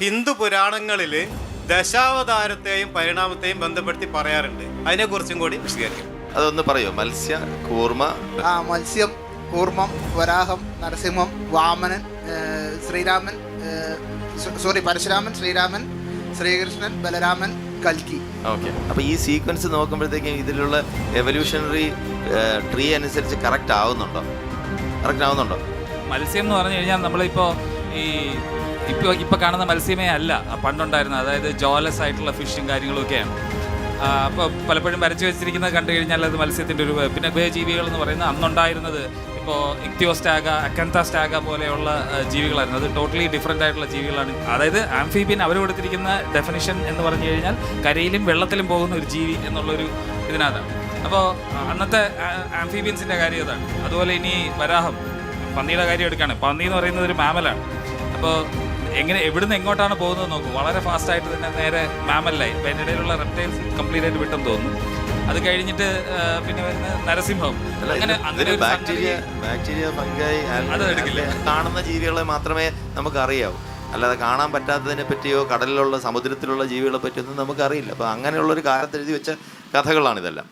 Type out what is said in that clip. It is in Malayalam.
ഹിന്ദു പുരാണങ്ങളിൽ ദശാവതാരത്തെയും പരിണാമത്തെയും ബന്ധപ്പെടുത്തി പറയാറുണ്ട്. അതിനെ കുറിച്ചും കൂടി വിശദീകരിക്കും. അതൊന്ന് പറയോ? മത്സ്യ കൂർമ്മ ആ മത്സ്യം കൂർമ്മം വരാഹം നരസിംഹം വാമനൻ ശ്രീരാമൻ സോറി പരശുരാമൻ ശ്രീരാമൻ ശ്രീകൃഷ്ണൻ ബലരാമൻ കൽക്കി. ഓക്കെ. അപ്പൊ ഈ സീക്വൻസ് നോക്കുമ്പോഴത്തേക്കും ഇതിലുള്ള എവല്യൂഷണറി ട്രീ അനുസരിച്ച് കറക്റ്റ് ആവുന്നുണ്ടോ? കറക്റ്റ് ആവുന്നുണ്ടോ? മത്സ്യം എന്ന് പറഞ്ഞു കഴിഞ്ഞാൽ നമ്മളിപ്പോ ഈ ഇപ്പോൾ ഇപ്പോൾ കാണുന്ന മത്സ്യമേ അല്ല. പണ്ടുണ്ടായിരുന്നത് അതായത് ജോലസ് ആയിട്ടുള്ള ഫിഷും കാര്യങ്ങളൊക്കെയാണ്. അപ്പോൾ പലപ്പോഴും വരച്ചു വെച്ചിരിക്കുന്നത് കണ്ടു കഴിഞ്ഞാൽ അത് മത്സ്യത്തിന്റെ ഒരു പിന്നെ ഉഭയജീവികൾ എന്ന് പറയുന്നത് അന്നുണ്ടായിരുന്നത് ഇപ്പോൾ ഇക്തിയോസ്റ്റാഗ അക്കന്താസ്റ്റാഗ പോലെയുള്ള ജീവികളായിരുന്നു. അത് ടോട്ടലി ഡിഫറെന്റ് ആയിട്ടുള്ള ജീവികളാണ്. അതായത് ആംഫീബിയൻ അവർ കൊടുത്തിരിക്കുന്ന ഡെഫിനിഷൻ എന്ന് പറഞ്ഞു കഴിഞ്ഞാൽ കരയിലും വെള്ളത്തിലും പോകുന്ന ഒരു ജീവി എന്നുള്ളൊരു ഇതിനകത്താണ്. അപ്പോൾ അന്നത്തെ ആംഫീബിയൻസിന്റെ കാര്യം അതാണ്. അതുപോലെ ഇനി വരാഹം പന്നിയുടെ കാര്യം എടുക്കുകയാണ് പന്നി എന്ന് പറയുന്നത് ഒരു മാമലാണ്. അപ്പോൾ എങ്ങനെ എവിടുന്ന് എങ്ങോട്ടാണ് പോകുന്നത് നോക്കും. വളരെ ഫാസ്റ്റ് ആയിട്ട് തന്നെ നേരെ മാമലായി അപ്പോൾ അതിന്റെ ഇടയിലുള്ള റെപ്റ്റൈൽസ് കംപ്ലീറ്റ് ആയിട്ട് വിട്ടെന്ന് തോന്നുന്നു. അത് കഴിഞ്ഞിട്ട് പിന്നെ വരുന്ന നരസിംഹം. അങ്ങനെ അങ്ങനെ ബാക്ടീരിയ ബാക്ടീരിയ ഫംഗായി അത് എടുക്കില്ല. കാണുന്ന ജീവികളെ മാത്രമേ നമുക്ക് അറിയാവൂ അല്ലാതെ കാണാൻ പറ്റാത്തതിനെ പറ്റിയോ കടലിലുള്ള സമുദ്രത്തിലുള്ള ജീവികളെ പറ്റിയൊന്നും നമുക്കറിയില്ല. അപ്പോൾ അങ്ങനെയുള്ള ഒരു കാലത്ത് എഴുതി വെച്ച കഥകളാണ് ഇതെല്ലാം